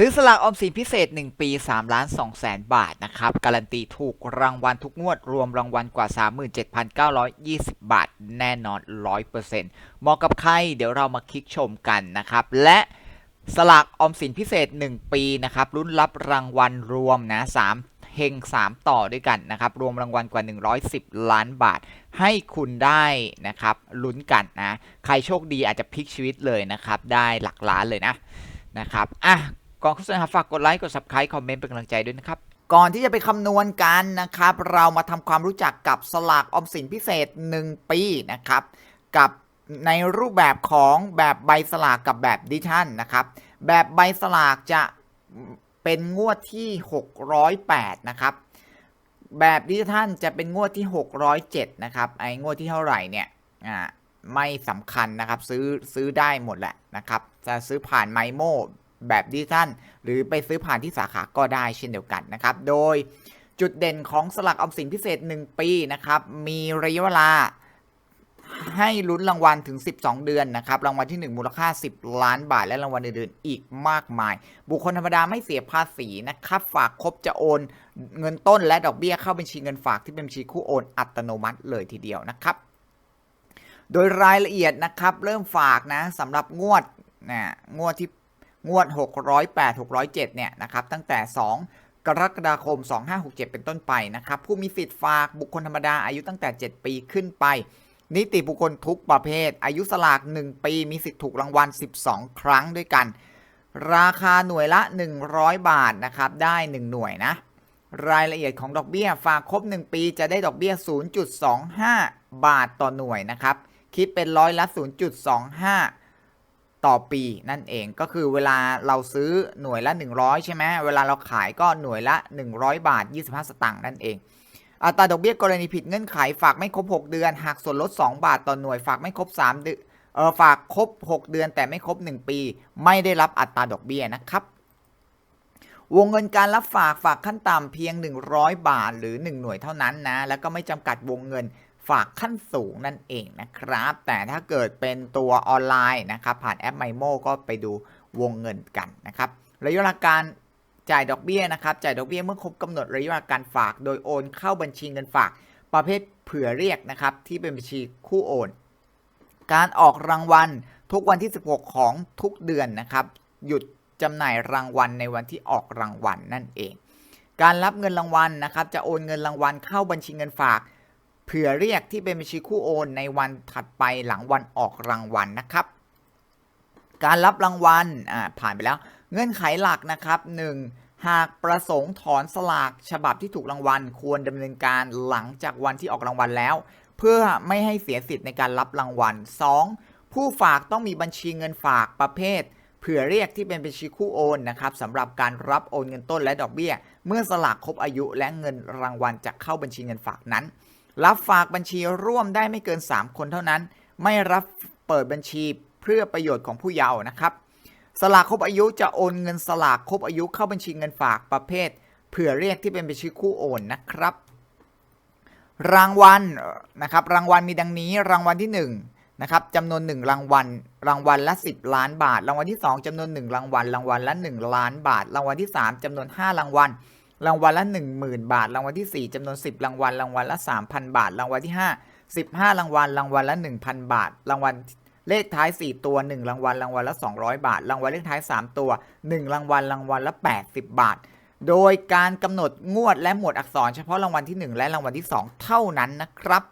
ซื้อสลากออมสินพิเศษ 1 ปี 3 ล้าน2แสนบาทนะครับ การันตีถูกรางวัลทุกงวดรวมรางวัลกว่า 37,920 บาท แน่นอน 100%เหมาะกับใคร เดี๋ยวเรามาคลิกชมกันนะครับ และสลากออมสินพิเศษ 1 ปีนะครับรุ่นรับรางวัลรวมนะ3เฮง3 ต่อด้วยกันนะครับ รวมรางวัลกว่า 110 ล้านบาท ให้คุณได้นะครับลุ้นกันนะ ใครโชคดีอาจจะพลิกชีวิตเลยนะครับ ได้หลักล้านเลยนะนะครับ อะ ก่อนโฆษณาฝากกดไลค์กด subscribe คอมเมนต์เป็นกำลังใจด้วยนะครับก่อนที่จะไปคำนวณกันนะครับ เรามาทำความรู้จักกับสลากออมสินพิเศษ 1 ปีนะครับ กับในรูปแบบของแบบใบสลากกับแบบดิจิทัลนะครับ แบบใบสลากจะเป็นงวดที่ 608 นะครับ แบบดิจิทัลจะเป็นงวดที่ 607 นะครับไอ้งวดที่เท่าไหร่เนี่ยอ่าไม่สำคัญนะครับ ซื้อซื้อได้หมดแหละนะครับ จะซื้อผ่านไมโม แบบดิจิทัลหรือไปซื้อผ่านที่สาขาก็ได้เช่นเดียวกันนะครับ โดยจุดเด่นของสลักออมสินพิเศษ 1 ปีนะครับ มีระยะเวลาให้ลุ้นรางวัลถึง 12 เดือนนะครับ รางวัลที่ 1 มูลค่า 10 ล้านบาท และรางวัลอื่นๆ อีกมากมาย บุคคลธรรมดาไม่เสียภาษีนะครับ ฝากครบจะโอน เงินต้นและดอกเบี้ยเข้าบัญชีเงินฝากที่เป็นบัญชีคู่โอนอัตโนมัติเลยทีเดียวนะครับ โดยรายละเอียดนะครับ เริ่มฝากนะสำหรับงวดนะงวดที่ งวด 608 607 เนี่ยนะครับตั้งแต่ 2 กรกฎาคม 2567 เป็นต้นไปนะครับผู้มีสิทธิ์ฝากบุคคลธรรมดาอายุตั้งแต่ 7 ปีขึ้นไป นิติบุคคลทุกประเภท อายุสลาก 1 ปีมีสิทธิ์ถูกรางวัล 12 ครั้งด้วยกัน ราคาหน่วยละ 100 บาทนะครับได้ 1 หน่วยนะรายละเอียดของดอกเบี้ยฝากครบ 1 ปีจะได้ดอกเบี้ย 0.25 บาทต่อหน่วยนะครับ คิดเป็นร้อยละ 0.25 ต่อปีนั่นเองก็คือเวลาเราซื้อหน่วยละ 100 ใช่ไหมเวลาเราขายก็หน่วยละ 100 บาท 25 สตางค์นั่นเองอัตราดอกเบี้ยกรณีผิดเงื่อนไขฝากไม่ครบ 6 เดือนหักส่วนลด 2 บาทต่อหน่วยฝากไม่ครบ3เดือนเออฝากครบ 6 เดือนแต่ไม่ครบ 1 ปี ไม่ได้รับอัตราดอกเบี้ยนะครับ วงเงินการรับฝากฝากขั้นต่ำเพียง 100 บาทหรือ 1 หน่วยเท่านั้นนะ แล้วก็ไม่จำกัดวงเงิน ฝากขั้นสูงนั่นเองนะครับ แต่ถ้าเกิดเป็นตัวออนไลน์นะครับ ผ่านแอป m มโมก็ไปดูวงเงินกันนะครับระยะเวลาการจ่ายดอกเบี้ยนะครับ จ่ายดอกเบี้ยเมื่อครบกำหนดระยะเวลาการฝาก โดยโอนเข้าบัญชีเงินฝาก ประเภทเผื่อเรียกนะครับ ที่เป็นบัญชีคู่โอน การออกรางวัลทุกวันที่ 16 ของทุกเดือนนะครับ หยุดจำหน่ายรางวัลในวันที่ออกรางวัลนั่นเอง การรับเงินรางวัลนะครับ จะโอนเงินรางวัลเข้าบัญชีเงินฝาก เผื่อเรียกที่เป็นบัญชีคู่โอนในวันถัดไปหลังวันออกรางวัลนะครับ การรับรางวัลอ่าผ่านไปแล้ว เงื่อนไขหลักนะครับ 1. หากประสงค์ถอนสลากฉบับที่ถูกรางวัล ควรดำเนินการหลังจากวันที่ออกรางวัลแล้ว เพื่อไม่ให้เสียสิทธิ์ในการรับรางวัล 2. ผู้ฝากต้องมีบัญชีเงินฝากประเภทเผื่อเรียกที่เป็นบัญชีคู่โอนนะครับสำหรับการรับโอนเงินต้นและดอกเบี้ย เมื่อสลากครบอายุและเงินรางวัลจะเข้าบัญชีเงินฝากนั้น รับฝากบัญชีร่วมได้ไม่เกิน 3 คนเท่านั้น ไม่รับเปิดบัญชีเพื่อประโยชน์ของผู้เยาว์นะครับ สลากครบอายุจะโอนเงินสลากครบอายุเข้าบัญชีเงินฝากประเภท เผื่อเรียกที่เป็นบัญชีคู่โอนนะครับ รางวัลนะครับ รางวัลมีดังนี้รางวัลที่1นะครับจำนวน 1 รางวัล รางวัลละ 10 ล้านบาท รางวัลที่ 2จำนวน 1 รางวัล รางวัลละ 1 ล้านบาท รางวัลที่ 3จำนวน 5 รางวัล รางวัลละ 10,000 บาท รางวัลที่ 4จำนวน 10 รางวัล รางวัลละ 3,000 บาท รางวัลที่ 5 15 รางวัล รางวัลละ 1,000 บาท รางวัลเลขท้าย 4 ตัว 1 รางวัล รางวัลละ 200 บาท รางวัลเลขท้าย 3 ตัว 1 รางวัล รางวัลละ 80 บาท โดยการกำหนดงวดและหมวดอักษรเฉพาะรางวัลที่ 1 และรางวัลที่ 2 เท่านั้นนะครับ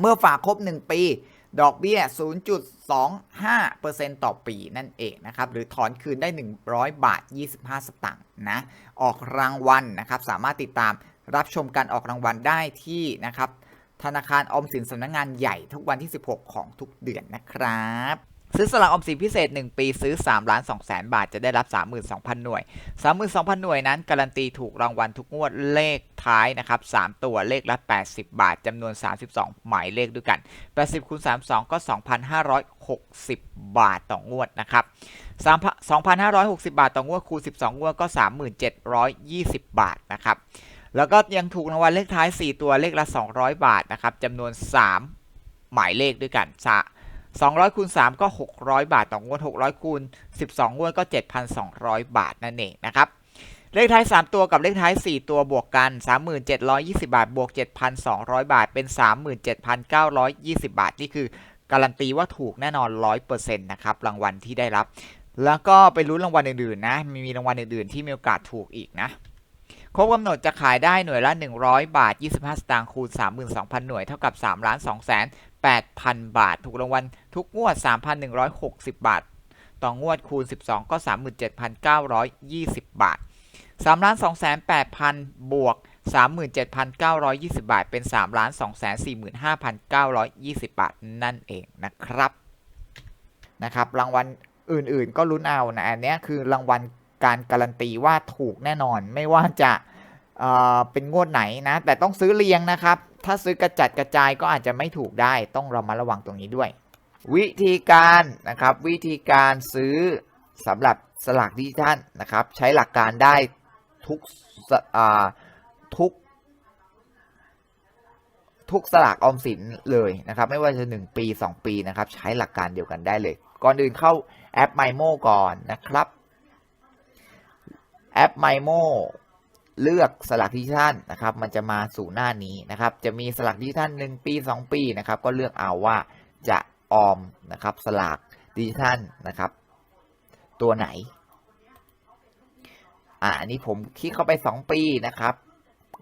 เมื่อฝากครบ 1 ปี ดอกเบี้ย 0.25%ต่อปีนั่นเองนะครับ หรือถอนคืนได้ 100 บาท 25 สตางค์นะ ออกรางวัลนะครับ สามารถติดตามรับชมการออกรางวัลได้ที่นะครับ ธนาคารออมสินสำนักงงานใหญ่ทุกวันที่ 16 ของทุกเดือนนะครับ ซื้อสลากออมสินพิเศษ 1 ปีซื้อ3ล้าน2แสนบาทจะได้รับ 32,000 หน่วย 32,000 หน่วยนั้น การันตีถูกรางวัลทุกงวดเลขท้ายนะครับ 3 ตัวเลขละ 80 บาทจำนวน 32 หมายเลขด้วยกัน 80คูณ32 ก็ 2,560 บาทต่องวดนะครับ2,560 บาทต่องวดคูณ 12 งวดก็ 3720 บาทนะครับแล้วก็ยังถูกรางวัลเลขท้าย 4 ตัวเลขละ 200 บาทนะครับจำนวน 3 หมายเลขด้วยกัน 200คูณ3 ก็ 600 บาทต่องวด 600คูณ12 งวดก็ 7,200 บาทนั่นเองนะครับเลขท้าย 3 ตัวกับเลขท้าย 4 ตัวบวกกัน 3720 บาท บวก 7,200 บาท เป็น 37,920 บาท นี่คือ การันตีว่าถูกแน่นอน 100%นะครับ รางวัลที่ได้รับ แล้วก็ไปลุ้รางวัลอื่นๆ นะมีมีรางวัลอื่นๆ ที่มีโอกาสถูกอีกนะครบกำหนดจะขายได้หน่วยละ 100 บาท 25 สตางค์คูณ 32,000 หน่วย เท่ากับ3ล้าน2แสน8,000 บาท ถูกรางวัลทุกงวด 3,160 บาท ต่องวดคูณ 12 ก็ 37,920 บาท3ล้าน2แสน8,000บวก 37,920 บาท เป็น3ล้าน2แสน45,920 บาท นั่นเองนะครับนะครับ รางวัลอื่นๆ ก็ลุ้นเอานะอันนี้คือรางวัลการการันตีว่าถูกแน่นอนไม่ว่าจะเเป็นงวดไหนนะ แต่ต้องซื้อเรียงนะครับ ถ้าซื้อกระจัดกระจายก็อาจจะไม่ถูกได้ ต้องเรามาระวังตรงนี้ด้วย วิธีการนะครับ วิธีการซื้อสำหรับสลากดิจิทัลนะครับ ใช้หลักการได้ทุกทุกทุกสลากออมสินเลยนะครับ ไม่ว่าจะ 1 ปี 2 ปีนะครับ ใช้หลักการเดียวกันได้เลย ก่อนอื่นเข้าแอป MyMo ก่อนนะครับ แอป MyMo เลือกสลากดิจิทัลนะครับ มันจะมาสู่หน้านี้นะครับ จะมีสลากดิจิทัล1ปี 2 ปีนะครับ ก็เลือกเอาว่าจะออมนะครับสลากดิจิทัลนะครับ ตัวไหน อ่าอันนี้ผมคลิกเข้าไป 2 ปีนะครับ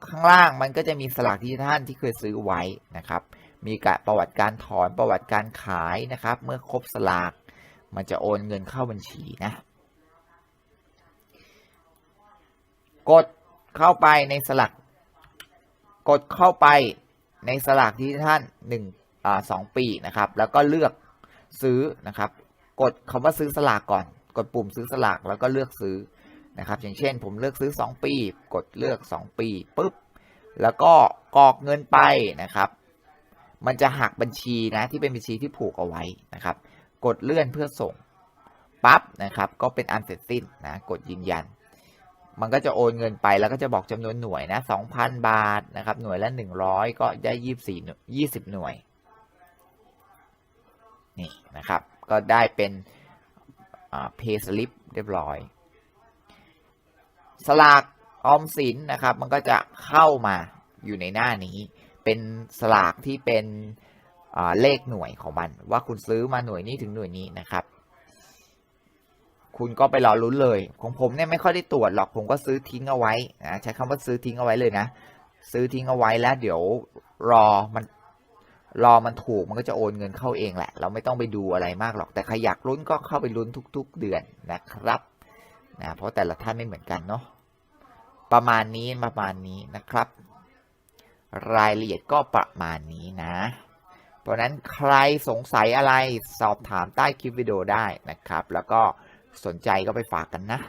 ข้างล่างมันก็จะมีสลากดิจิทัลที่เคยซื้อไว้นะครับ มีการประวัติการถอนประวัติการขายนะครับ เมื่อครบสลาก มันจะโอนเงินเข้าบัญชีนะ กด เข้าไปในสลัก กดเข้าไปในสลากดิจิทัลหนึ่งอ่าสองปีนะครับ แล้วก็เลือกซื้อนะครับ กดคำว่าซื้อสลากก่อน กดปุ่มซื้อสลากแล้วก็เลือกซื้อนะครับ อย่างเช่น ผมเลือกซื้อ 2 ปี กดเลือก 2 ปีปุ๊บแล้วก็กรอกเงินไปนะครับ มันจะหักบัญชีนะที่เป็นบัญชีที่ผูกเอาไว้นะครับ กดเลื่อนเพื่อส่งปั๊บนะครับ ก็เป็นอันเสร็จสิ้นนะกดยืนยัน มันก็จะโอนเงินไปแล้วก็จะบอกจำนวนหน่วยนะ2,000บาทนะครับ หน่วยละ100ก็ได้24หน่วย20หน่วย นี่นะครับ ก็ได้เป็นอ่า pay slip เรียบร้อย สลากออมสินนะครับ มันก็จะเข้ามาอยู่ในหน้านี้ เป็นสลากที่เป็นเลขหน่วยของมัน ว่าคุณซื้อมาหน่วยนี้ถึงหน่วยนี้นะครับ คุณก็ไปรอลุ้นเลย ของผมเนี่ยไม่ค่อยได้ตรวจหรอกผมก็ซื้อทิ้งเอาไว้นะใช้คำว่าซื้อทิ้งเอาไว้เลยนะ ซื้อทิ้งเอาไว้แล้ว เดี๋ยวรอมันรอมันถูกมันก็จะโอนเงินเข้าเองแหละ เราไม่ต้องไปดูอะไรมากหรอก แต่ใครอยากลุ้นก็เข้าไปลุ้นทุก ๆ เดือนนะครับนะเพราะแต่ละท่านไม่เหมือนกันเนาะประมาณนี้ประมาณนี้นะครับ รายละเอียดก็ประมาณนี้นะ เพราะนั้นใครสงสัยอะไรสอบถามใต้คลิปวิดีโอได้นะครับ แล้วก็ สนใจก็ไปฝากกันนะ